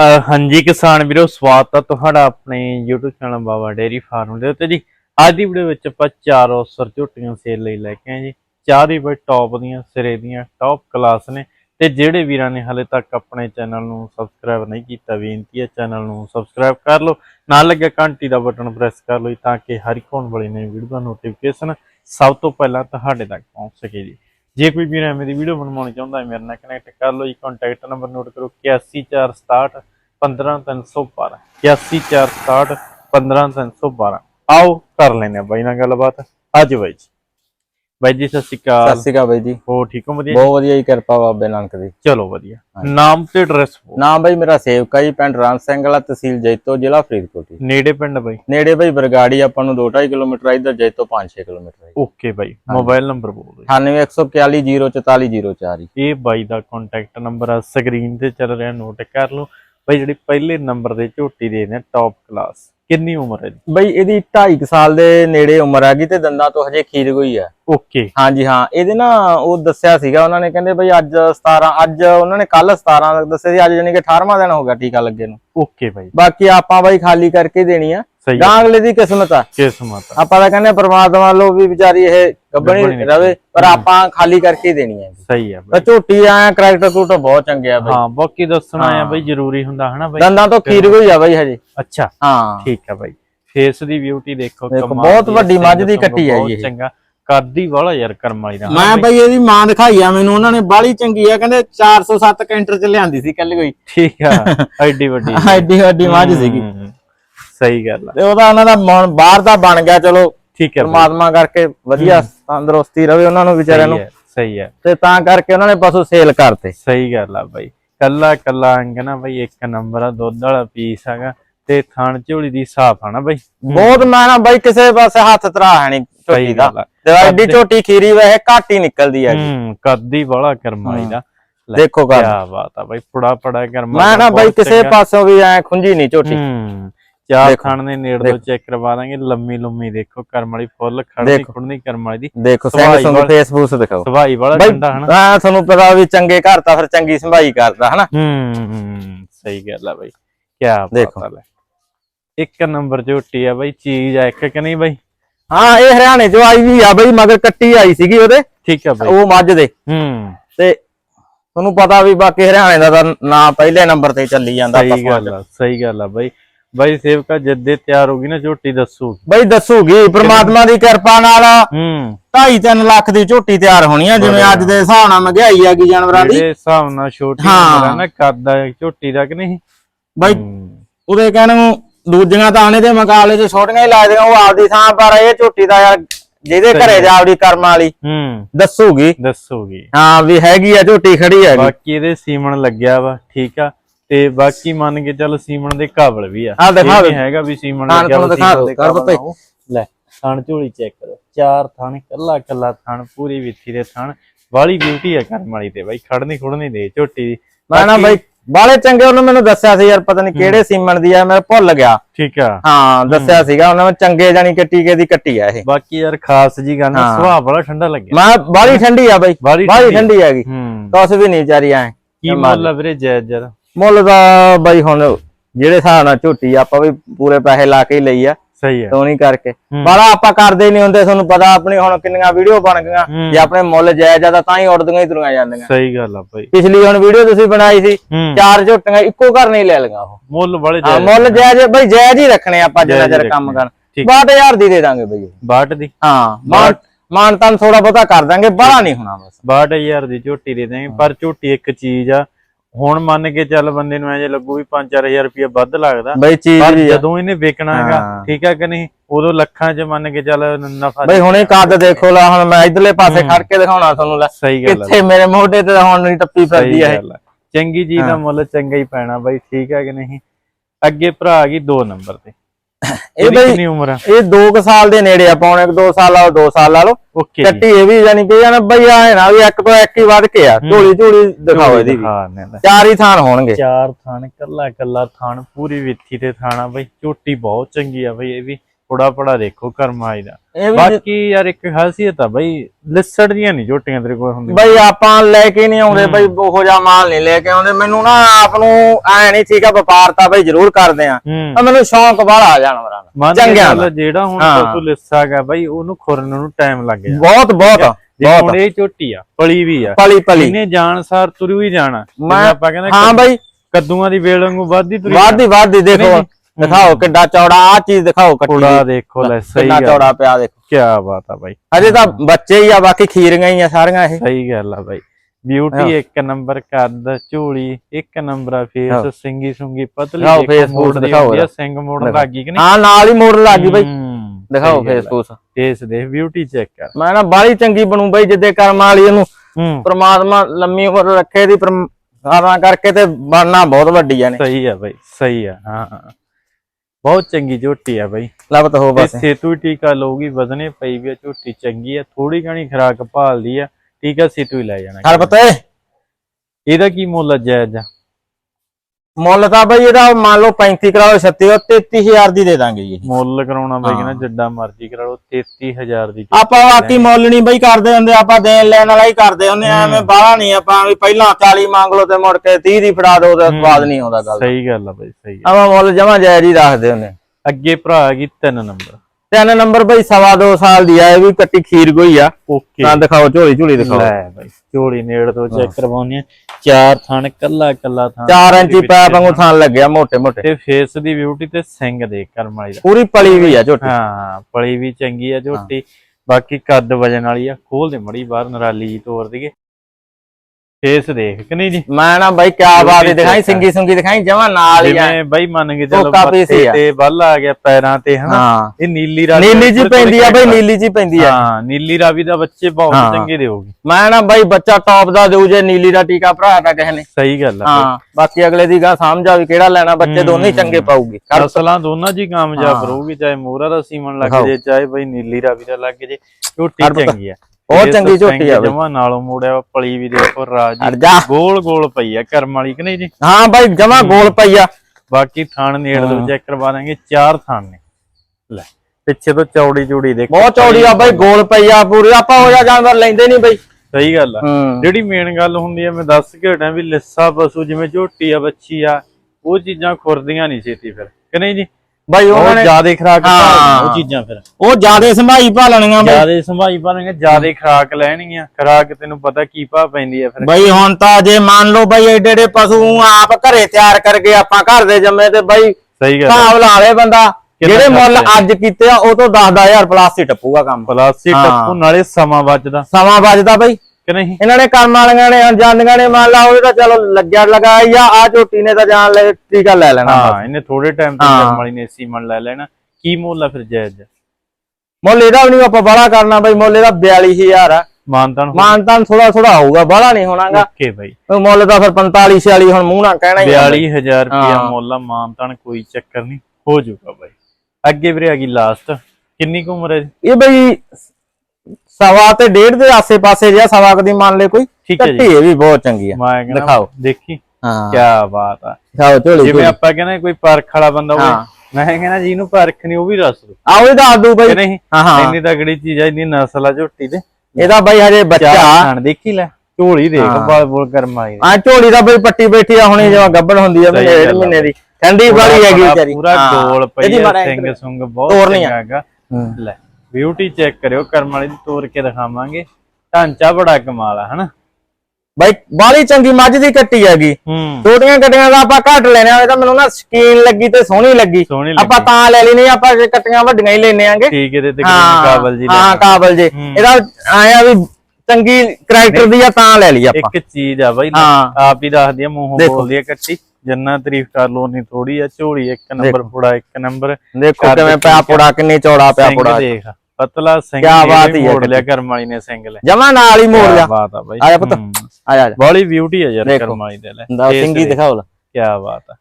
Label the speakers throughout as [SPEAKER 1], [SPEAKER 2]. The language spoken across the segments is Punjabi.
[SPEAKER 1] ਹਾਂਜੀ ਕਿਸਾਨ ਵੀਰੋ, ਸਵਾਗਤ ਹੈ ਤੁਹਾਡਾ ਆਪਣੇ YouTube channel Baba dairy farm ਦੇ ਉੱਤੇ ਜੀ। ਅੱਜ ਦੀ ਵੀਡੀਓ ਵਿੱਚ ਆਪਾਂ ਚਾਰ ਔਸਰ ਝੋਟੀਆਂ ਸੇਲ ਲਈ ਲੈ ਕੇ ਆਏ ਜੀ। ਚਾਰ ਹੀ ਬਈ ਟੌਪ ਦੀਆਂ, ਸਿਰੇ ਦੀਆਂ ਟੌਪ ਕਲਾਸ ਨੇ। ਤੇ ਜਿਹੜੇ ਵੀਰਾਂ ਨੇ ਹਲੇ ਤੱਕ ਆਪਣੇ ਚੈਨਲ ਨੂੰ ਸਬਸਕ੍ਰਾਈਬ ਨਹੀਂ ਕੀਤਾ, ਬੇਨਤੀ ਹੈ ਚੈਨਲ ਨੂੰ ਸਬਸਕ੍ਰਾਈਬ ਕਰ ਲਓ। ਨਾਲ ਲੱਗਿਆ ਘੰਟੀ ਦਾ ਬਟਨ ਪ੍ਰੈਸ ਕਰ ਲਓ ਜੀ, ਤਾਂ ਕਿ ਹਰ ਇੱਕ ਹੋਣ ਵਾਲੀ ਨਵੀਂ ਵੀਡੀਓ ਦਾ ਨੋਟੀਫਿਕੇਸ਼ਨ ਸਭ ਤੋਂ ਪਹਿਲਾਂ ਤੁਹਾਡੇ ਤੱਕ ਪਹੁੰਚ ਸਕੇ ਜੀ। ਜੇ ਕੋਈ ਵੀਰ ਐਵੇਂ ਦੀ ਵੀਡੀਓ ਬਣਵਾਉਣੀ ਚਾਹੁੰਦਾ ਹੈ, ਮੇਰੇ ਨਾਲ ਕਨੈਕਟ ਕਰ ਲਓ ਜੀ ਕੰਟੈਕਟ ਨੰਬਰ ਨੋਟ ਕਰੋ 81467 15312 81467 15312 ਆਓ, ਕਰ ਲੈਨੇ ਆ ਬਾਈ ਨਾਲ ਗੱਲਬਾਤ। ਅੱਜ ਬਾਈ ਜੀ। ਬਾਈ ਜੀ ਸਤਿ ਸ਼੍ਰੀ
[SPEAKER 2] ਸਤਿ
[SPEAKER 1] ਅਕਾਲ
[SPEAKER 2] ਸ਼੍ਰੀ ਅਕਾਲ ਬਾਈ ਜੀ।
[SPEAKER 1] ਹੋ ਠੀਕ ਹੋ ਵਧੀਆ
[SPEAKER 2] ਬਹੁਤ ਵਧੀਆ ਜੀ ਕਿਰਪਾ ਬਾਬੇ ਨਾਨਕ ਦੀ।
[SPEAKER 1] ਚਲੋ ਵਧੀਆ। ਨਾਮ ਤੇ ਐਡਰੈਸ
[SPEAKER 2] ਨਾਮ ਬਾਈ ਮੇਰਾ ਸੇਵਕਾ ਜੀ ਪਿੰਡ ਰਾਮ ਸਿੰਘ ਵਾਲਾ ਤਹਿਸੀਲ ਜੈਤੋ ਜ਼ਿਲ੍ਹਾ ਫਰੀਦਕੋਟ
[SPEAKER 1] ਨੇੜੇ ਪਿੰਡ ਬਾਈ?
[SPEAKER 2] ਨੇੜੇ ਬਾਈ ਬਰਗਾੜੀ ਆਪਾਂ ਨੂੰ 2.5 ਕਿਲੋਮੀਟਰ ਇੱਧਰ ਜੈਤੋ 5-6 ਕਿਲੋਮੀਟਰ
[SPEAKER 1] ਓਕੇ ਬਾਈ ਮੋਬਾਈਲ ਨੰਬਰ ਬੋਲ ਦਿਓ।
[SPEAKER 2] 9814404404 ਜੀ
[SPEAKER 1] ਇਹ ਬਾਈ ਦਾ ਕੰਟੈਕਟ ਨੰਬਰ ਆ ਸਕਰੀਨ ਤੇ ਚੱਲ ਰਿਹਾ ਨੋਟ ਕਰ ਲਓ। ਬਾਈ ਜਿਹੜੀ ਪਹਿਲੇ ਨੰਬਰ ਦੇ ਝੋਟੀ ਦੇ ਨੇ ਟੌਪ ਕਲਾਸ ਕਿੰਨੀ ਉਮਰ ਹੈ ਜੀ?
[SPEAKER 2] ਬਾਈ ਇਹਦੀ 2.5 ਸਾਲ ਦੇ ਨੇੜੇ ਉਮਰ ਆ ਗਈ ਤੇ ਦੰਦਾਂ ਤੋਂ ਹਜੇ ਖੀਰ ਹੋਈ ਆ
[SPEAKER 1] ਓਕੇ।
[SPEAKER 2] ਹਾਂਜੀ ਹਾਂ। ਇਹਦੇ ਨਾ ਉਹ ਦੱਸਿਆ ਸੀਗਾ ਉਹਨਾਂ ਨੇ ਕਹਿੰਦੇ ਬਈ ਅੱਜ 17 ਅੱਜ ਉਹਨਾਂ ਨੇ ਕੱਲ 17 ਤੱਕ ਦੱਸਿਆ ਸੀ ਅੱਜ ਜਾਨੀ ਕਿ 18ਵਾਂ ਦਿਨ ਹੋ ਗਿਆ ਟੀਕਾ ਲੱਗੇ ਨੂੰ।
[SPEAKER 1] ਓਕੇ ਬਾਈ।
[SPEAKER 2] ਬਾਕੀ ਆਪਾਂ ਬਾਈ ਖਾਲੀ ਕਰਕੇ ਦੇਣੀ ਆ।
[SPEAKER 1] ਸਹੀ ਹੈ
[SPEAKER 2] ਗਾਂ ਅਗਲੇ ਦੀ ਕਿਸਮਤ ਆ।
[SPEAKER 1] ਕਿਸਮਤ ਆ।
[SPEAKER 2] ਆਪਾਂ ਤਾਂ ਕਹਿੰਦੇ ਆ, ਪ੍ਰਮਾਤਮਾ ਲੋ ਵੀ ਵਿਚਾਰੀ ਇਹ
[SPEAKER 1] ਗੱਭਣੀ।
[SPEAKER 2] ਰਵੇ ਪਰ ਆਪਾਂ ਖਾਲੀ ਕਰਕੇ ਹੀ ਦੇਣੀ ਹੈ
[SPEAKER 1] ਸਹੀ ਹੈ
[SPEAKER 2] ਤਾਂ
[SPEAKER 1] ਬਾਈ।
[SPEAKER 2] ਝੋਟੀ ਆ ਕਰੈਕਟਰ ਕੂਟਰ ਬਹੁਤ ਚੰਗੇ ਆ ਬਾਈ।
[SPEAKER 1] ਹਾਂ ਬਾਕੀ ਦੱਸਣਾ ਆ। ਬਾਈ ਜ਼ਰੂਰੀ ਹੁੰਦਾ ਹਨਾ ਬਾਈ?
[SPEAKER 2] ਦੰਦਾਂ ਤੋਂ ਖੀਰ ਹੋਈ ਆ ਬਾਈ ਹਜੇ।
[SPEAKER 1] ਅੱਛਾ।
[SPEAKER 2] ਹਾਂ।
[SPEAKER 1] ਠੀਕ ਹੈ ਬਾਈ। ਫੇਸ ਦੀ ਬਿਊਟੀ ਦੇਖੋ
[SPEAKER 2] ਦੇਖੋ,
[SPEAKER 1] ਕਮਾਲ
[SPEAKER 2] ਬਹੁਤ
[SPEAKER 1] ਦੀ
[SPEAKER 2] ਵੱਡੀ
[SPEAKER 1] ਹੈ,
[SPEAKER 2] ਮੱਝ ਦੀ
[SPEAKER 1] ਸਿੰਘ
[SPEAKER 2] ਕੱਟੀ ਹੈ
[SPEAKER 1] ਬਹੁਤ
[SPEAKER 2] ਜੀ ਇਹ।
[SPEAKER 1] ਚੰਗਾ। ਕਰਦੀ ਵਾਲਾ ਯਾਰ ਕਰਮ ਵਾਲੀ ਦਾ।
[SPEAKER 2] ਮੈਂ
[SPEAKER 1] ਬਾਈ?
[SPEAKER 2] ਇਹਦੀ ਮਾਂ ਦਿਖਾਈ ਆ ਮੈਨੂੰ ਉਹਨਾਂ ਨੇ ਬਾਲੀ ਚੰਗੀ ਆ ਕਹਿੰਦੇ 407 ਕੈਂਟਰ ਚ ਲਿਆਂਦੀ ਸੀ ਕੱਲ ਕੋਈ।
[SPEAKER 1] ਠੀਕ ਆ ਐਡੀ ਵੱਡੀ।
[SPEAKER 2] ਐਡੀ ਵੱਡੀ ਮੱਝ ਸੀਗੀ।
[SPEAKER 1] ਹੂੰ, ਸਹੀ ਗੱਲ ਆ।
[SPEAKER 2] ਤੇ ਉਹਦਾ ਉਹਨਾਂ ਦਾ ਮਨ ਬਾਹਰ ਦਾ ਬਣ ਗਿਆ ਚਲੋ
[SPEAKER 1] ਠੀਕ ਹੈ
[SPEAKER 2] ਪਰਮਾਤਮਾ ਕਰਕੇ ਵਧੀਆ ਤੰਦਰੁਸਤੀ ਰਵੇ ਉਹਨਾਂ ਨੂੰ ਵਿਚਾਰਿਆਂ ਨੂੰ।
[SPEAKER 1] ਸਹੀ ਹੈ।
[SPEAKER 2] ਤੇ ਤਾਂ ਕਰਕੇ ਉਹਨਾਂ ਨੇ ਪਸ਼ੂ ਸੇਲ ਕਰਤੇ।
[SPEAKER 1] ਸਹੀ ਗੱਲ ਆ ਬਾਈ। ਕੱਲਾ ਕੱਲਾ ਅੰਗ ਨਾ ਬਾਈ ਇੱਕ ਨੰਬਰ ਆ ਦੁੱਧ ਵਾਲਾ ਪੀਸ ਹੈਗਾ ਤੇ ਥਣ ਝੋਲੀ ਦੀ ਸਾਫ਼ ਆ ਨਾ ਬਾਈ।
[SPEAKER 2] ਬਹੁਤ ਮੈਂ ਨਾ ਬਾਈ ਕਿਸੇ ਪਾਸੇ ਹੱਥ ਤਰਾ ਹੈ ਨਹੀਂ ਝੋਟੀ ਦਾ।
[SPEAKER 1] ਗੱਲ ਆ।
[SPEAKER 2] ਤੇ ਐਡੀ ਝੋਟੀ ਖੀਰੀ ਵੈਸੇ ਘੱਟ ਹੀ ਨਿਕਲਦੀ ਹੈ
[SPEAKER 1] ਹੂੰ ਕਰਦੀ ਵਾਲਾ ਕਰਮ ਵਾਲੀ ਦਾ।
[SPEAKER 2] ਦੇਖੋ ਕਰ
[SPEAKER 1] ਕਿਆ ਬਾਤ ਆ ਬਾਈ ਪੁੜਾ ਪੜਾ ਕਰਮ
[SPEAKER 2] ਮੈਂ ਨਾ ਬਾਈ ਕਿਸੇ ਪਾਸੋਂ ਵੀ ਐ ਖੁੰਝੀ ਨਹੀਂ ਝੋਟੀ।
[SPEAKER 1] ਹੂੰ। ਚਾਰ
[SPEAKER 2] ਦੇਖੋ,
[SPEAKER 1] ਥਣ ਦੇ ਨੇੜ ਤੋਂ ਚੈੱਕ ਕਰਵਾ ਦਾਂਗੇ ਲੰਮੀ ਲੰਮੀ ਦੇਖੋ ਕਰਮ ਵਾਲੀ ਫੁੱਲ ਖੜਨੀ। ਖੁੜਨੀ ਕਰਮ ਵਾਲੀ ਦੀ।
[SPEAKER 2] ਦੇਖੋ ਸੰਗ ਫੇਸਬੁੱਕ ਦਿਖਾਓ।
[SPEAKER 1] ਸੁਭਾਈ ਵਾਲਾ ਠੰਡਾ ਹਨਾ?
[SPEAKER 2] ਆ ਤੁਹਾਨੂੰ ਪਤਾ ਵੀ ਚੰਗੇ ਘਰ ਤਾਂ ਫਿਰ ਚੰਗੀ ਸੰਭਾਈ ਕਰਦਾ ਹਨਾ?
[SPEAKER 1] ਹੂੰ ਹੂੰ, ਸਹੀ ਗੱਲ ਆ ਬਾਈ। ਬਾਤ
[SPEAKER 2] ਦੇਖੋ।
[SPEAKER 1] ਇੱਕ ਨੰਬਰ ਝੋਟੀ ਆ ਬਾਈ ਚੀਜ਼ ਆ ਇੱਕ ਕਿ ਨਹੀਂ ਬਾਈ?
[SPEAKER 2] ਹਾਂ ਇਹ ਹਰਿਆਣੇ ਚੋਂ ਆਈ ਵੀ ਆ ਬਾਈ ਮਗਰ ਕੱਟੀ ਆਈ ਸੀਗੀ ਉਹਦੇ।
[SPEAKER 1] ਠੀਕ ਆ ਬਾਈ।
[SPEAKER 2] ਉਹ ਮੱਝ ਦੇ।
[SPEAKER 1] ਹੂੰ।
[SPEAKER 2] ਤੇ ਤੁਹਾਨੂੰ ਪਤਾ ਵੀ ਬਾਕੀ ਹਰਿਆਣੇ ਦਾ ਤਾਂ ਨਾਂ ਪਹਿਲੇ ਨੰਬਰ ਤੇ ਚੱਲੀ ਜਾਂਦਾ
[SPEAKER 1] ਸਹੀ। ਗੱਲ ਆ ਸਹੀ ਗੱਲ ਆ ਬਾਈ। ਬਾਈ ਸੇਵਕਾ ਜਿੱਦੇ ਤਿਆਰ ਹੋ ਗਈ ਨਾ ਝੋਟੀ ਦੱਸੂ।
[SPEAKER 2] ਬਾਈ ਦੱਸੂਗੀ ਪ੍ਰਮਾਤਮਾ ਦੀ ਕਿਰਪਾ ਨਾਲ
[SPEAKER 1] ਹੂੰ।
[SPEAKER 2] 2.5 ਲੱਖ ਦੀ ਝੋਟੀ ਤਿਆਰ ਹੋਣੀ ਆ ਜਿਵੇਂ ਅੱਜ ਦੇ ਹਿਸਾਬ ਨਾਲ ਮਹਿੰਗਾਈ ਆ ਗਈ ਜਾਨਵਰਾਂ ਦੀ।
[SPEAKER 1] ਜਿਹੜੇ ਹਿਸਾਬ ਨਾਲ ਛੋਟੀ
[SPEAKER 2] ਹਾਂ।
[SPEAKER 1] ਨਾ ਕਰਦਾ ਝੋਟੀ ਦਾ ਕਿ ਨਹੀਂ?
[SPEAKER 2] ਬਾਈ ਉਹਦੇ ਕਹਿਣ ਨੂੰ ਦੂਜੀਆਂ ਤਾਂ ਆਣੇ ਦੇ ਮੁਕਾਬਲੇ 'ਚ ਛੋਟੀਆਂ ਹੀ ਲੱਗਦੀਆਂ ਉਹ ਆਪਦੀ ਥਾਂ ਪਰ ਇਹ ਝੋਟੀ ਦਾ ਯਾਰ ਜਿਹਦੇ ਘਰੇ ਜਾਵੜੀ ਕਰਮ ਵਾਲੀ।
[SPEAKER 1] ਹੂੰ।
[SPEAKER 2] ਦੱਸੂਗੀ।
[SPEAKER 1] ਦੱਸੂਗੀ।
[SPEAKER 2] ਹਾਂ ਵੀ ਹੈਗੀ ਆ ਝੋਟੀ ਖੜੀ ਹੈਗੀ।
[SPEAKER 1] ਬਾਕੀ ਇਹਦੇ ਸੀਮਣ ਲੱਗਿਆ ਵਾ ਠੀਕ ਆ। ਤੇ ਬਾਕੀ ਮੰਨ ਕੇ ਚੱਲ ਸੀਮਣ ਦੇ ਕਾਬਲ ਵੀ ਆ।
[SPEAKER 2] ਆਹ ਦਿਖਾ ਦਿਓ।
[SPEAKER 1] ਹੈਗਾ ਵੀ ਸੀਮਣ
[SPEAKER 2] ਤੁਹਾਨੂੰ
[SPEAKER 1] ਵਾ,
[SPEAKER 2] ਦਿਖਾ
[SPEAKER 1] ਸੀਮਣ ਦੇ
[SPEAKER 2] ਕਰ
[SPEAKER 1] ਕਾਬਲ
[SPEAKER 2] ਦਿੱਤੇ।
[SPEAKER 1] ਹੋ। ਲੈ ਥਣ ਝੋਲੀ ਚੈੱਕ ਕਰੋ। ਚਾਰ ਥਣ ਕੱਲਾ ਕੱਲਾ ਥਣ ਪੂਰੀ ਵਿੱਥੀ ਦੇ ਥਣ। ਵਾਲੀ ਬਿਊਟੀ ਆ ਕਰਮ ਵਾਲੀ ਤੇ ਬਾਈ ਖੜਨੀ ਖੁੜਨੀ ਦੇ ਝੋਟੀ ਦੀ।
[SPEAKER 2] ਮੈਂ ਨਾ ਬਾਈ ਬਾਲੇ ਚੰਗੇ ਉਹਨੇ ਮੈਨੂੰ ਦੱਸਿਆ ਸੀ ਯਾਰ ਪਤਾ ਨਹੀਂ ਕਿਹੜੇ ਸੀਮਨ ਦੀ ਆ ਮੈਂ ਭੁੱਲ ਗਿਆ।
[SPEAKER 1] ਠੀਕ ਆ।
[SPEAKER 2] ਹਾਂ ਦੱਸਿਆ ਸੀਗਾ ਉਹਨੇ ਮੈਂ ਚੰਗੇ ਜਾਨੀ ਕਿ ਟੀਕੇ ਦੀ ਕੱਟੀ ਆ ਇਹ।
[SPEAKER 1] ਬਾਕੀ ਯਾਰ ਖਾਸ ਜੀ ਗੱਲ
[SPEAKER 2] ਹਾਂ।
[SPEAKER 1] ਸੁਭਾਅ ਬੜਾ ਠੰਡਾ ਲੱਗਿਆ।
[SPEAKER 2] ਮੈਂ ਬਾਲੀ ਠੰਡੀ ਆ ਬਾਈ। ਬਾਲੀ
[SPEAKER 1] ਠੰਡੀ।
[SPEAKER 2] ਹੈਗੀ।
[SPEAKER 1] ਹੂੰ।
[SPEAKER 2] ਕੁਛ ਵੀ ਨਹੀਂ ਵਿਚਾਰੀ ਐ।
[SPEAKER 1] ਕੀ ਮੁੱਲ ਆ ਵੀਰੇ ਜਾਇਜ਼ ਜਰਾ।
[SPEAKER 2] ਮੁੱਲ ਦਾ ਬਾਈ ਹੁਣ ਜਿਹੜੇ ਹਿਸਾਬ ਨਾਲ ਝੋਟੀ ਆਪਾਂ ਵੀ ਪੂਰੇ ਪੈਸੇ ਲਾ ਕੇ ਹੀ ਲਈ ਆ
[SPEAKER 1] ਸਹੀ ਆ।
[SPEAKER 2] ਸੋਨੀ ਕਰਕੇ।
[SPEAKER 1] ਹੂੰ।
[SPEAKER 2] ਬਾਲਾ ਆਪਾਂ ਕਰਦੇ ਹੀ ਨਹੀਂ ਹੁੰਦੇ ਤੁਹਾਨੂੰ ਪਤਾ ਆਪਣੀ ਹੁਣ ਕਿੰਨੀਆਂ ਵੀਡੀਓ ਬਣ ਗਈਆਂ
[SPEAKER 1] ਹੂੰ।
[SPEAKER 2] ਜੇ ਆਪਣੇ ਮੁੱਲ ਜਾਇਜ਼ ਆ ਤਾਂ ਹੀ ਉੜਦੀਆਂ ਹੀ ਤੁਰੀਆਂ ਜਾਂਦੀਆਂ।
[SPEAKER 1] ਸਹੀ ਗੱਲ ਆ ਬਾਈ।
[SPEAKER 2] ਪਿਛਲੀ ਹੁਣ ਵੀਡੀਓ ਤੁਸੀਂ ਬਣਾਈ ਸੀ
[SPEAKER 1] ਹੂੰ।
[SPEAKER 2] ਚਾਰ ਝੋਟੀਆਂ ਇੱਕੋ ਘਰ ਨਹੀਂ ਲੈ ਲਈਆਂ ਉਹ।
[SPEAKER 1] ਮੁੱਲ ਬੜੇ
[SPEAKER 2] ਹਾਂ
[SPEAKER 1] ਜਾਇਜ਼
[SPEAKER 2] ਮੁੱਲ ਜਾਇਜ਼ ਬਈ ਜਾਇਜ਼ ਹੀ ਰੱਖਣੇ ਆਪਾਂ ਜਿੰਨਾ
[SPEAKER 1] ਜਾਇਜ਼
[SPEAKER 2] ਚਿਰ ਕੰਮ। ਕਰਨ।
[SPEAKER 1] ਠੀਕ।
[SPEAKER 2] 62000 ਦੀ ਦੇ ਦਾਂਗੇ ਬਈ।
[SPEAKER 1] ਬਾਟ ਦੀ?
[SPEAKER 2] ਹਾਂ ਮਾਨ ਮਾਨ ਤਾਂ ਥੋੜਾ ਬਹੁਤਾ ਕਰ ਦਾਂਗੇ ਬੜਾ ਨਹੀਂ ਹੋਣਾ ਬਸ।
[SPEAKER 1] 62000 ਦੀ ਝੋਟੀ ਦੇ ਦੇਂਗੇ ਪਰ ਝੋਟੀ ਇੱਕ ਚੀਜ਼ ਆ ਹੁਣ ਮੰਨ ਕੇ ਚੱਲ ਬੰਦੇ ਨੂੰ ਐ ਜੇ ਲੱਗੂ ਵੀ 5-4000 ਰੁਪਏ ਵੱਧ ਲੱਗਦਾ
[SPEAKER 2] ਬਈ ਚੀਜ਼
[SPEAKER 1] ਪਰ। ਜਦੋਂ ਇਹਨੇ ਵੇਚਣਾ ਹੈਗਾ
[SPEAKER 2] ਹਾਂ।
[SPEAKER 1] ਠੀਕ ਆ ਕਿ ਨਹੀਂ? ਉਦੋਂ ਲੱਖਾਂ 'ਚ ਮੰਨ ਕੇ ਚੱਲ ਨਫਾ
[SPEAKER 2] ਬਈ ਹੁਣੇ ਕੱਦ ਦੇਖੋ ਲਾ ਹੁਣ ਮੈਂ ਇਧਰਲੇ ਪਾਸੇ ਖੜ ਕੇ ਦਿਖਾਉਣਾ ਤੁਹਾਨੂੰ ਲੈ।
[SPEAKER 1] ਸਹੀ ਗੱਲ
[SPEAKER 2] ਕਿੱਥੇ ਮੇਰੇ ਮੋਢੇ ਤੇ ਹੁਣ ਨਹੀਂ ਟੱਪੀ ਫਿਰਦੀ ਆ।
[SPEAKER 1] ਚੰਗੀ ਚੀਜ਼ ਦਾ ਮੁੱਲ ਚੰਗਾ ਹੀ ਪੈਣਾ ਬਾਈ ਠੀਕ ਆ ਕਿ ਨਹੀਂ? ਅੱਗੇ ਭਰਾ ਗਈ 2 ਨੰਬਰ ਤੇ।
[SPEAKER 2] ਇਹ ਬਈ
[SPEAKER 1] ਕਿੰਨੀ ਉਮਰ ਆ?
[SPEAKER 2] ਇਹ 2 ਸਾਲ ਦੇ ਨੇੜੇ ਆ ਪੌਣੇ 2 ਸਾਲ ਆ 2 ਸਾਲ ਲਾ ਲਓ
[SPEAKER 1] ਜੀ
[SPEAKER 2] ਕੱਟੀ ਇਹ ਵੀ ਜਾਨੀ ਕਿ ਜਾਨ ਬਈ ਆਏ ਨਾ ਵੀ ਇੱਕ ਤੋਂ ਇੱਕ ਹੀ ਵੱਧ ਕੇ ਆ। ਝੋਲੀ ਝੋਲੀ ਦਿਖਾਓ ਇਹਦੀ ਵੀ।
[SPEAKER 1] ਹਾਂ ਲੈ।
[SPEAKER 2] ਚਾਰ ਹੀ ਥਾਨ ਹੋਣਗੇ।
[SPEAKER 1] ਚਾਰ ਥਾਣ ਕੱਲਾ ਕੱਲਾ ਥਾਣ ਪੂਰੀ ਵਿੱਥੀ ਤੇ ਥਾਣਾ ਬਈ। ਝੋਟੀ ਬਹੁਤ ਚੰਗੀ ਆ ਬਈ ਇਹ ਵੀ। ਥੋੜਾ ਪੜਾ ਦੇਖੋ ਕਰਮਾਈ ਦਾ।
[SPEAKER 2] ਇਹ ਵੀ
[SPEAKER 1] ਬਾਕੀ ਯਾਰ ਇੱਕ ਖਾਸੀਅਤ ਆ ਬਈ ਲਿਸੜ ਦੀਆਂ ਨਹੀਂ ਝੋਟੀਆਂ ਤੇਰੇ ਕੋਲ ਹੁੰਦੀਆਂ।
[SPEAKER 2] ਬਈ ਆਪਾਂ ਲੈ ਕੇ ਨਹੀਂ ਆਉਂਦੇ ਬਈ ਉਹੋ ਜਿਹਾ ਮਾਲ ਨਹੀਂ ਲੈ ਕੇ ਆਉਂਦੇ। ਮੈਨੂੰ ਨਾ ਆਪ ਨੂੰ ਐ ਨਹੀਂ ਠੀਕ ਆ ਵਪਾਰ ਤਾਂ ਬਈ ਜ਼ਰੂਰ ਕਰਦੇ ਆ। ਤਾਂ ਮੈਨੂੰ ਸ਼ੌਂਕ ਬਾਹਲਾ ਆ ਜਾਨਵਰਾਂ ਦਾ ਚੰਗਿਆਂ ਦਾ।
[SPEAKER 1] ਜਿਹੜਾ ਹੁਣ। ਤੂੰ ਲਿੱਸਾ ਗਾ ਬਈ ਉਹਨੂੰ ਖੁਰਨ ਨੂੰ ਟਾਈਮ ਲੱਗ ਜਾ
[SPEAKER 2] ਬਹੁਤ ਬਹੁਤ ਬਹੁਤ।
[SPEAKER 1] ਇਹ ਝੋਟੀ ਆ ਪਲੀ ਵੀ ਆ
[SPEAKER 2] ਪਲੀ ਪਲੀ।
[SPEAKER 1] ਇਹਨੇ ਜਾਣ ਸਾਰ ਤੁਰੂ ਹੀ ਜਾਣਾ।
[SPEAKER 2] ਮੈਂ-
[SPEAKER 1] ਆਪਾਂ ਕਹਿੰਦੇ
[SPEAKER 2] ਹਾਂ ਬਈ।
[SPEAKER 1] ਕੱਦੂਆਂ ਦੀ ਵੇਲ ਵਾਂਗੂ ਵੱਧਦੀ ਤੁਰੀ
[SPEAKER 2] ਵਾਦੀ ਵਾਦੀ ਦੇਖੋ। ਦਿਖਾਓ ਕਿੱਡਾ ਚੌੜਾ ਆ ਚੀਜ਼ ਦਿਖਾਓ ਕੱਟੀ ਦੀ।
[SPEAKER 1] ਦੇਖੋ ਲੈ ਸਹੀ
[SPEAKER 2] ਕਿੰਨਾ ਚੌੜਾ ਪਿਆ ਦੇਖੋ।
[SPEAKER 1] ਕੀ ਬਾਤ ਆ ਬਾਈ।
[SPEAKER 2] ਅਜੇ ਤਾਂ ਬੱਚੇ ਹੀ ਆ ਬਾਕੀ ਖੀਰੀਆਂ ਹੀ ਆ ਸਾਰੀਆਂ ਇਹ।
[SPEAKER 1] ਸਹੀ ਗੱਲ ਆ ਬਾਈ। ਬਿਊਟੀ ਇੱਕ ਨੰਬਰ ਕੱਦ ਝੋਲੀ ਇੱਕ ਨੰਬਰ ਆ ਫੇਸ। ਸਿੰਗੀ ਸੁੰਗੀ ਪਤਲੀ ਦੇਖੋ ਮੋੜ
[SPEAKER 2] ਫੂਸ ਦਿਖਾਓ ਇਹਦਾ।
[SPEAKER 1] ਸਿੰਘ ਮੋੜਨ। ਲੱਗੀ ਕਿ ਨਹੀਂ?
[SPEAKER 2] ਹਾਂ ਨਾਲ ਹੀ ਮੋੜ ਲੱਗੀ ਬਈ। ਦਿਖਾਓ। ਫੇਸਬੁੱਕ
[SPEAKER 1] ਫੇਸ ਦੇ ਬਿਊਟੀ ਚੈੱਕ ਕਰ।
[SPEAKER 2] ਮੈਂ ਨਾ ਬਾਲੀ ਚੰਗੀ ਬਣੂ ਬਈ ਜਿੱਦੇ ਕਰਮ ਵਾਲੀ ਇਹਨੂੰ ਪ੍ਰਮਾਤਮਾ ਲੰਮੀ ਉਮਰ ਰੱਖੇ ਦੀ ਪਰਮਾਤਮਾ ਕਰਕੇ ਤੇ ਬਣਨਾ ਬਹੁਤ ਵੱਡੀ ਆ ਨੇ
[SPEAKER 1] ਸਹੀ ਆ ਬਾਈ ਸਹੀ ਆ ਹਾਂ। ਬਹੁਤ ਚੰਗੀ ਝੋਟੀ ਆ ਬਾਈ।
[SPEAKER 2] ਲੱਭਤ ਹੋ ਬਸ।
[SPEAKER 1] ਸੇਤੂ ਟੀਕਾ ਲਊਗੀ ਵਜ਼ਨੇ ਪਈ ਵੀ ਆ ਝੋਟੀ ਚੰਗੀ ਆ ਥੋੜੀ ਘਣੀ ਖਰਾਕ ਭਾਲਦੀ ਆ ਟੀਕਾ ਸੇਤੂ ਹੀ ਲੈ ਜਾਣਾ।
[SPEAKER 2] ਹਰ ਪਤਾ। ਏ
[SPEAKER 1] ਇਹਦਾ ਕੀ ਮੁੱਲ ਜਾਇਜ਼ ਆ
[SPEAKER 2] ਮੁੱਲ ਤਾਂ ਬਈ ਇਹਦਾ ਮੰਨ ਲਓ 35 ਕਰਾ ਲਓ 36 ਉਹ 33000 ਦੀ ਦੇ ਦਾਂਗੇ ਜੀ।
[SPEAKER 1] ਮੁੱਲ ਕਰਾਉਣਾ ਬਾਈ। ਨਾ ਜਿੱਡਾ ਮਰਜ਼ੀ ਕਰਾ ਲਓ 33000 ਦੀ
[SPEAKER 2] ਆਪਾਂ ਬਾਕੀ ਮੁੱਲ ਨਹੀਂ ਬਈ ਕਰਦੇ ਹੁੰਦੇ ਆਪਾਂ ਦੇਣ ਲੈਣ ਵਾਲਾ ਹੀ ਕਰਦੇ ਹੁੰਦੇ ਆ, ਐਵੇਂ ਬਾਹਲਾ ਨਹੀਂ ਆਪਾਂ ਵੀ ਪਹਿਲਾਂ 40 ਮੰਗ ਲਓ ਤੇ ਮੁੜ ਕੇ 30 ਦੀ ਫੜਾ ਦੋ ਤੇ ਸਵਾਦ ਨਹੀਂ ਆਉਂਦਾ ਗੱਲ।
[SPEAKER 1] ਸਹੀ ਗੱਲ ਆ ਬਾਈ ਸਹੀ ਆ।
[SPEAKER 2] ਆਪਾਂ ਮੁੱਲ ਜਮਾ ਜਾਇਜ਼ ਹੀ ਰੱਖਦੇ ਹੁੰਦੇ।
[SPEAKER 1] ਅੱਗੇ ਭਰਾ ਆ ਗਈ 3 ਨੰਬਰ।
[SPEAKER 2] ਤਿੰਨ ਨੰਬਰ ਬਈ ਸਵਾ ਦੋ ਸਾਲ ਦੀ ਆ ਇਹ ਵੀ ਕੱਟੀ ਖੀਰ ਗਈ ਆ।
[SPEAKER 1] ਓਕੇ।
[SPEAKER 2] ਤਾਂ ਦਿਖਾਓ ਝੋਲੀ ਝੋਲੀ ਦਿਖਾਓ।
[SPEAKER 1] ਲੈ ਬਾਈ ਝੋਲੀ ਨੇੜ ਤੋਂ ਚੈੱਕ ਕਰਵਾਉਣੀ ਆ ਚਾਰ ਥਣ ਕੱਲਾ ਕੱਲਾ ਥਣ
[SPEAKER 2] 4 ਇੰਚੀ ਪੈਪ ਵਾਂਗੂ ਥਾਂ ਲੱਗਿਆ ਮੋਟੇ ਮੋਟੇ।
[SPEAKER 1] ਤੇ ਫੇਸ ਦੀ ਬਿਊਟੀ ਤੇ ਸਿੰਘ ਦੇ ਕਰਮ ਵਾਲੀ ਦਾ।
[SPEAKER 2] ਪੂਰੀ ਪਲੀ ਵੀ ਆ ਝੋਟੀ।
[SPEAKER 1] ਹਾਂ ਪਲੀ ਵੀ ਚੰਗੀ ਆ ਝੋਟੀ। ਬਾਕੀ ਕੱਦ ਵਜਨ ਵਾਲੀ ਆ ਖੋਲ ਦੇ ਮੜੀ ਬਾਹਰ ਨਰਾਲੀ ਜੀ ਤੋਰ ਦਈਏ। ਫੇਸ ਦੇਖ ਕਿ ਨਹੀਂ ਜੀ?
[SPEAKER 2] ਮੈਂ ਨਾ ਬਾਈ ਕਿਆ ਬਾਤ ਹੀ ਦਿਖਾਈ ਸਿੰਗੀ ਸੁੰਗੀ ਦਿਖਾਈ ਜਮਾ ਨਾਲ ਹੀ ਆ।
[SPEAKER 1] ਜਿਵੇਂ ਬਾਈ ਮੰਨ ਕੇ ਚੱਲੋ ਮੱਥੇ। ਤੇ ਵੱਲ ਆ ਗਿਆ ਪੈਰਾਂ ਤੇ ਹਨਾ?
[SPEAKER 2] ਹਾਂ।
[SPEAKER 1] ਇਹ ਨੀਲੀ ਰਾਵੀ
[SPEAKER 2] ਨੀਲੀ ਜੀ ਪੈਂਦੀ ਆ ਬਈ ਨੀਲੀ ਜੀ ਪੈਂਦੀ ਆ।
[SPEAKER 1] ਹਾਂ ਨੀਲੀ ਰਾਵੀ ਦਾ ਬੱਚੇ ਬਹੁਤ। ਚੰਗੇ ਦੇਊਗੀ
[SPEAKER 2] ਮੈਂ ਨਾ ਬਾਈ ਬੱਚਾ ਟੌਪ ਦਾ ਦੇਊ ਜੇ ਨੀਲੀ ਦਾ ਟੀਕਾ ਭਰਾ ਤਾਂ ਕਿਸੇ ਨੇ।
[SPEAKER 1] ਸਹੀ ਗੱਲ ਆ।
[SPEAKER 2] ਹਾਂ ਬਾਕੀ ਅਗਲੇ ਦੀ ਗੱਲ ਸਮਝ ਆ ਵੀ ਕਿਹੜਾ ਲੈਣਾ ਬੱਚੇ ਦੋਨੇ ਹੀ ਚੰਗੇ ਪਾਉਗੀ
[SPEAKER 1] ਅਸਲਾਂ ਦੋਨਾਂ ਜੀ ਕਾਮਯਾਬ। ਰਹੂਗੀ ਚਾਹੇ ਮੋਹਰਾ ਦਾ ਸੀਮਨ ਲੱਗ। ਜੇ ਚਾਹੇ ਬਈ ਨੀਲੀ ਰਾਵੀ ਦਾ ਲੱਗ ਜੇ ਝੋਟੀ ਚੰਗੀ ਆ।
[SPEAKER 2] ਬਹੁਤ ਚੰਗੀ ਝੋਟੀ ਆ ਬਈ।
[SPEAKER 1] ਜਮਾ ਨਾਲੋਂ ਮੋੜਿਆ ਪਲੀ ਵੀ ਦੇਖੋ ਰਾਜ। ਗੋਲ ਗੋਲ ਪਈ ਆ ਕਰਮ ਵਾਲੀ ਕਿ ਨਹੀਂ ਜੀ?
[SPEAKER 2] ਹਾਂ ਬਾਈ ਜਮਾ ਗੋਲ ਪਈ ਆ।
[SPEAKER 1] ਬਾਕੀ ਥਣ ਨੇੜ ਤੋਂ ਚੈੱਕ ਕਰਵਾ ਦਾਂਗੇ ਚਾਰ ਥਣ ਨੇ। ਲੈ ਪਿੱਛੇ ਤੋਂ ਚੌੜੀ ਚੌੜੀ ਦੇਖੋ।
[SPEAKER 2] ਬਹੁਤ ਚੌੜੀ ਆ ਬਾਈ ਗੋਲ ਪਈ ਆ ਪੂਰੀ। ਆਪਾਂ ਹੋ ਜਾ ਜਾਨਵਰ ਲੈਂਦੇ ਨਹੀਂ ਬਾਈ।
[SPEAKER 1] ਸਹੀ ਗੱਲ ਆ। ਜਿਹੜੀ ਮੇਨ ਗੱਲ ਹੁੰਦੀ ਆ ਮੈਂ ਦੱਸ ਕੇ ਹਟਾਂ ਵੀ ਲਿੱਸਾ ਪਸ਼ੂ ਜਿਵੇਂ ਝੋਟੀ ਆ ਬੱਚੀ ਆ ਉਹ ਚੀਜ਼ਾਂ ਖੁਰਦੀਆਂ ਨਹੀਂ ਛੇਤੀ ਫਿਰ। ਕਿ ਨਹੀਂ ਜੀ?
[SPEAKER 2] ਬਾਈ ਉਹਨਾਂ ਨੇ
[SPEAKER 1] ਜਿਆਦੇ ਖਰਾਕ
[SPEAKER 2] ਹਾਂ।
[SPEAKER 1] ਉਹ ਚੀਜ਼ਾਂ ਫਿਰ।
[SPEAKER 2] ਉਹ ਜਿਆਦੇ ਸੰਭਾਈ ਭਾਲਣੀਆਂ ਬਾਈ।
[SPEAKER 1] ਜਿਆਦੇ ਸੰਭਾਈ ਪਾਣਗੇ ਜਿਆਦੇ ਖਰਾਕ ਲੈਣਗੀਆਂ ਖਰਾਕ ਤੈਨੂੰ ਪਤਾ ਕੀ ਭਾ ਪੈਂਦੀ ਆ ਫਿਰ।
[SPEAKER 2] ਬਾਈ ਹੁਣ ਤਾਂ ਜੇ ਮੰਨ ਲਓ ਬਾਈ ਏਡੇ ਏਡੇ ਪਸ਼ੂ ਆਪ ਘਰੇ ਤਿਆਰ ਕਰਕੇ ਆਪਾਂ ਘਰ ਦੇ ਜੰਮੇ ਤੇ ਬਾਈ
[SPEAKER 1] ਸਹੀ ਗੱਲ ਆ।
[SPEAKER 2] ਹਿਸਾਬ ਲਾ ਲੇ ਬੰਦਾ। ਜਿਹੜੇ ਮੁੱਲ
[SPEAKER 1] ਖਰਚਾ
[SPEAKER 2] ਅੱਜ ਕੀਤੇ ਆ ਉਹ ਤੋਂ 10-10000 ਪਲੱਸ ਹੀ ਟੱਪੂਗਾ ਕੰਮ।
[SPEAKER 1] ਪਲਾਸਟਿਕ
[SPEAKER 2] ਹਾਂ।
[SPEAKER 1] ਟੱਪੂ ਨਾਲੇ ਸਮਾਂ ਬਚਦਾ
[SPEAKER 2] ਸਮਾਂ ਬਚਦਾ ਬਾਈ।
[SPEAKER 1] ਕਿ ਨਹੀਂ?
[SPEAKER 2] ਇਹਨਾਂ ਨੇ ਕੰਮ ਵਾਲੀਆਂ ਨੇ ਜਾਂਦੀਆਂ ਨੇ ਮੰਨ ਲਾ ਉਹ ਤਾਂ ਚਲੋ ਲੱਗਿਆ ਲਗਾਈ ਆ ਆ ਝੋਟੀ ਨੇ ਤਾਂ ਜਾਨ ਲੈ ਟੀਕਾ ਲੈ ਲੈਣਾ
[SPEAKER 1] ਹਾਂ ਇਹਨੇ ਥੋੜੇ ਟਾਈਮ ਤੇ
[SPEAKER 2] ਹਾਂ।
[SPEAKER 1] ਜਰਮ ਵਾਲੀ ਨੇ ਸੀਮਨ ਲੈ ਲੈਣਾ। ਕੀ ਮੁੱਲ ਆ ਫਿਰ ਜਾਇਜ਼?
[SPEAKER 2] ਮੁੱਲ ਇਹਦਾ ਵੀ ਨਹੀਂ ਆਪਾਂ ਬੜਾ ਕਰਨਾ ਬਾਈ ਮੁੱਲ ਇਹਦਾ 42000 ਆ।
[SPEAKER 1] ਮਾਨਤਨ
[SPEAKER 2] ਮਾਨਤਾਨ ਥੋੜਾ ਥੋੜਾ ਹੋਊਗਾ ਬੜਾ ਨਹੀਂ ਹੋਣਾਗਾ।
[SPEAKER 1] ਓਕੇ ਬਾਈ।
[SPEAKER 2] ਮੁੱਲ ਤਾਂ ਫਿਰ 45 46 ਹੁਣ ਮੂੰਹ ਨਾਲ ਕਹਿਣਾ ਹੀ ਆ। ਬਾਈ।
[SPEAKER 1] 42000 ਰੁਪਿਆ। ਮੁੱਲ ਆ ਮਾਨਤਨ ਕੋਈ ਚੱਕਰ ਨਹੀਂ ਹੋ ਜਾਊਗਾ ਬਾਈ। ਅੱਗੇ ਵੀਰੇ ਆ ਗਈ ਲਾਸਟ ਕਿੰਨੀ ਕੁ ਉਮਰ ਹੈ?
[SPEAKER 2] ਇਹ ਬਈ ਸਵਾ ਤੇ ਡੇਢ ਦੇ ਆਸੇ ਪਾਸੇ ਜਿਆ ਸਵਾ ਕਦੀ ਮੰਨ ਲੈ ਕੋਈ
[SPEAKER 1] ਠੀਕ ਹੈ ਜੀ।
[SPEAKER 2] ਇਹ ਵੀ ਬਹੁਤ ਚੰਗੀ ਆ। ਦਿਖਾਓ।
[SPEAKER 1] ਦੇਖੀ।
[SPEAKER 2] ਹਾਂ।
[SPEAKER 1] ਕੀ ਬਾਤ ਆ।
[SPEAKER 2] ਦਿਖਾਓ ਝੋਲੀ
[SPEAKER 1] ਜਿਵੇਂ ਆਪਾਂ ਕਹਿੰਦੇ ਕੋਈ ਪਰਖ ਵਾਲਾ ਬੰਦਾ। ਹੋਵੇ ਮੈਂ ਕਹਿੰਦਾ ਜਿਹਨੂੰ ਪਰਖ ਨਹੀਂ ਉਹ ਵੀ ਦੱਸ ਦੋ
[SPEAKER 2] ਆਓ ਇਹ ਦੱਸ ਦੂ ਬਈ।
[SPEAKER 1] ਨਹੀਂ?
[SPEAKER 2] ਹਾਂ ਹਾਂ।
[SPEAKER 1] ਇੰਨੀ ਤਗੜੀ ਚੀਜ਼ ਆ ਇੰਨੀ ਨਸਲ ਆ ਝੋਟੀ ਦੇ
[SPEAKER 2] ਇਹਦਾ ਬਈ ਹਜੇ ਬੱਚਾ।
[SPEAKER 1] ਦੇਖੀ ਲੈ ਝੋਲੀ ਦੇਖ। ਬਾਲ ਬੋਲ ਕਰਮਾਈ
[SPEAKER 2] ਆ ਝੋਲੀ ਦਾ ਬਈ ਪੱਟੀ ਬੈਠੀ ਆ ਹੁਣੇ ਜਿਵੇਂ ਗੱਬੜ ਹੁੰਦੀ ਆ ਮਹੀਨੇ ਮਹੀਨੇ ਦੀ। ਠੰਡੀ ਵਾਲੀ ਹੈਗੀ ਵਿਚਾਰੀ।
[SPEAKER 1] ਪੂਰਾ। ਗੋਲ ਪਈ ਸਿੰਘ ਸੁੰਗ ਬਹੁਤ। ਚੰਗਾ ਹੈਗਾ। ਲੈ। ਬਿਊਟੀ ਚੈੱਕ ਕਰਿਓ ਕਰਮ ਵਾਲੀ ਦੀ ਤੋਰ ਕੇ ਦਿਖਾਵਾਂਗੇ। ਢਾਂਚਾ ਬੜਾ ਕਮਾਲ ਆ ਹਨਾ?
[SPEAKER 2] ਬਈ ਬਾਲੀ ਚੰਗੀ ਮੱਝ ਦੀ ਕੱਟੀ ਹੈਗੀ।
[SPEAKER 1] ਹੂੰ।
[SPEAKER 2] ਛੋਟੀਆਂ ਕੱਟੀਆਂ ਦਾ ਆਪਾਂ ਘੱਟ ਲੈਣੇ ਆ ਇਹ ਤਾਂ ਮੈਨੂੰ ਨਾ ਸਕੀਨ ਲੱਗੀ ਤੇ ਸੋਹਣੀ ਲੱਗੀ। ਆਪਾਂ ਤਾਂ ਲੈ ਲਈ ਨਹੀਂ ਆਪਾਂ ਕੱਟੀਆਂ ਵੱਡੀਆਂ ਹੀ ਲੈਣੇ ਆਂਗੇ
[SPEAKER 1] ਠੀਕ ਇਹਦੇ ਤੇ
[SPEAKER 2] ਹਾਂ
[SPEAKER 1] ਕਾਬਲ ਜੀ
[SPEAKER 2] ਹਾਂ ਕਾਬਲ ਜੀ।
[SPEAKER 1] ਹੂੰ।
[SPEAKER 2] ਇਹਦਾ ਆਇਆ ਵੀ ਚੰਗੀ ਕਰੈਕਟਰ ਦੀ ਆ ਤਾਂ ਲੈ ਲਈ ਆਪਾਂ।
[SPEAKER 1] ਇੱਕ ਚੀਜ਼ ਆ ਬਾਈ
[SPEAKER 2] ਹਾਂ।
[SPEAKER 1] ਆਪ ਹੀ ਦੱਸਦੀ ਆ ਮੂੰਹੋਂ। ਬੋਲਦੀ ਆ ਕੱਟੀ। ਜੰਨਾ ਤਾਰੀਫ ਕਰ ਲੋ ਨਹੀਂ ਥੋੜੀ ਆ ਝੋਲੀ ਇੱਕ ਨੰਬਰ ਫੁੜਾ ਇੱਕ ਨੰਬਰ
[SPEAKER 2] ਦੇਖੋ ਕਿਵੇਂ ਪਿਆ ਪੁੜਾ ਕਿੰਨੀ ਚੌੜਾ ਪਿਆ ਪੁੜਾ।
[SPEAKER 1] ਦੇਖ। ਪਤਲਾ ਸਿੰਘ
[SPEAKER 2] ਕਿਆ ਬਾਤ ਹੀ ਆ
[SPEAKER 1] ਮੋੜ ਲਿਆ। ਕਰਮ ਵਾਲੀ ਨੇ ਸਿੰਘ ਲੈ
[SPEAKER 2] ਜਮਾ ਨਾਲ ਹੀ ਮੋੜ
[SPEAKER 1] ਕਿਆ
[SPEAKER 2] ਲਿਆ
[SPEAKER 1] ਬਾਤ ਆ ਬਾਈ
[SPEAKER 2] ਆ ਜਾ ਪੁੱਤ।
[SPEAKER 1] ਹੂੰ।
[SPEAKER 2] ਆ ਜਾ
[SPEAKER 1] ਬੜੀ ਬਿਊਟੀ ਆ ਯਾਰ। ਕਰਮ ਵਾਲੀ ਦੇ ਲੈ
[SPEAKER 2] ਦਾ ਸਿੰਗੀ ਦਿਖਾਓ ਲੈ
[SPEAKER 1] ਕੀ ਬਾਤ ਆ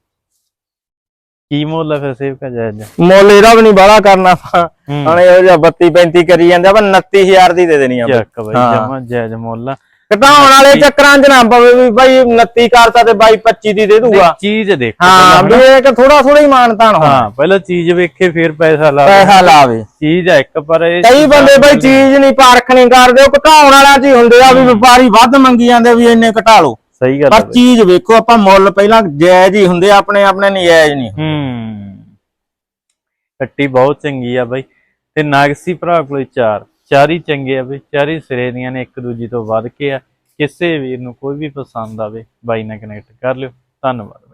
[SPEAKER 1] ਕੀ ਮੁੱਲ ਆ ਫਿਰ ਸੇਵ ਕਾ ਜਾਇਜ਼
[SPEAKER 2] ਮੁੱਲ ਇਹਦਾ ਵੀ ਨਹੀਂ ਬਾਹਲਾ ਕਰਨਾ
[SPEAKER 1] ਹੂੰ
[SPEAKER 2] ਹੁਣ ਇਹੋ ਜਿਹਾ 32 35 ਕਰੀ ਜਾਂਦੇ ਆਪਾਂ 29000 ਦੀ ਦੇ ਦੇਣੀ ਆ ਬਈ।
[SPEAKER 1] ਚੱਕ ਬਾਈ
[SPEAKER 2] ਹਾਂ।
[SPEAKER 1] ਜਮਾ ਜਾਇਜ਼ ਮੁੱਲ ਆ
[SPEAKER 2] ਘਟਾਉਣ ਵਾਲੇ ਚੱਕਰਾਂ 'ਚ ਨਾ ਪਵੇ ਵੀ ਬਾਈ 29 ਕਰਤਾ ਤੇ ਬਾਈ 25 ਦੀ ਦੇ ਦੂਗਾ।
[SPEAKER 1] ਚੀਜ਼ ਦੇਖੋ
[SPEAKER 2] ਹਾਂ ਵੀ ਇਹ ਥੋੜਾ ਥੋੜਾ ਹੀ ਮਾਨਤਾਨ? ਹੋਣਾ।
[SPEAKER 1] ਹਾਂ ਪਹਿਲਾਂ ਚੀਜ਼ ਵੇਖੇ ਫਿਰ ਪੈਸਾ ਲਾ
[SPEAKER 2] ਪੈਸਾ ਲਾਵੇ।
[SPEAKER 1] ਚੀਜ਼ ਆ ਇੱਕ ਪਰ ਇਹ
[SPEAKER 2] ਕਈ ਬੰਦੇ ਬਾਈ ਚੀਜ਼ ਨਹੀਂ ਪਾਰਖ ਨਹੀਂ ਕਰਦੇ ਉਹ ਘਟਾਉਣ 'ਚ ਹੀ ਹੁੰਦੇ ਆ ਵੀ ਵਪਾਰੀ ਵੱਧ ਮੰਗੀ ਜਾਂਦੇ ਵੀ ਇੰਨੇ ਘਟਾ ਲਓ।
[SPEAKER 1] ਸਹੀ ਗੱਲ ਹੈ
[SPEAKER 2] ਪਰ ਚੀਜ਼ ਵੇਖੋ ਆਪਾਂ ਮੁੱਲ ਪਹਿਲਾਂ ਜਾਇਜ਼ ਹੀ ਹੁੰਦੇ ਆਪਣੇ ਆਪਣੇ ਨਜਾਇਜ਼ ਨਹੀਂ
[SPEAKER 1] ਹੂੰ। ਕੱਟੀ ਬਹੁਤ ਚੰਗੀ ਆ ਬਾਈ। ਤੇ ਨਾਗਸੀ ਭਰਾ ਕੋਲੇ ਚਾਰ। ਚਾਰ ਹੀ ਚੰਗੇ ਆ ਬਈ ਚਾਰੀ ਸਿਰੇ ਦੀਆਂ ਨੇ, ਇੱਕ ਦੂਜੀ ਤੋਂ ਵੱਧ ਕੇ ਆ। ਕਿਸੇ ਵੀਰ ਨੂੰ ਕੋਈ ਵੀ ਪਸੰਦ ਆਵੇ, ਬਾਈ ਨਾਲ ਕਨੈਕਟ ਕਰ ਲਿਓ। ਧੰਨਵਾਦ।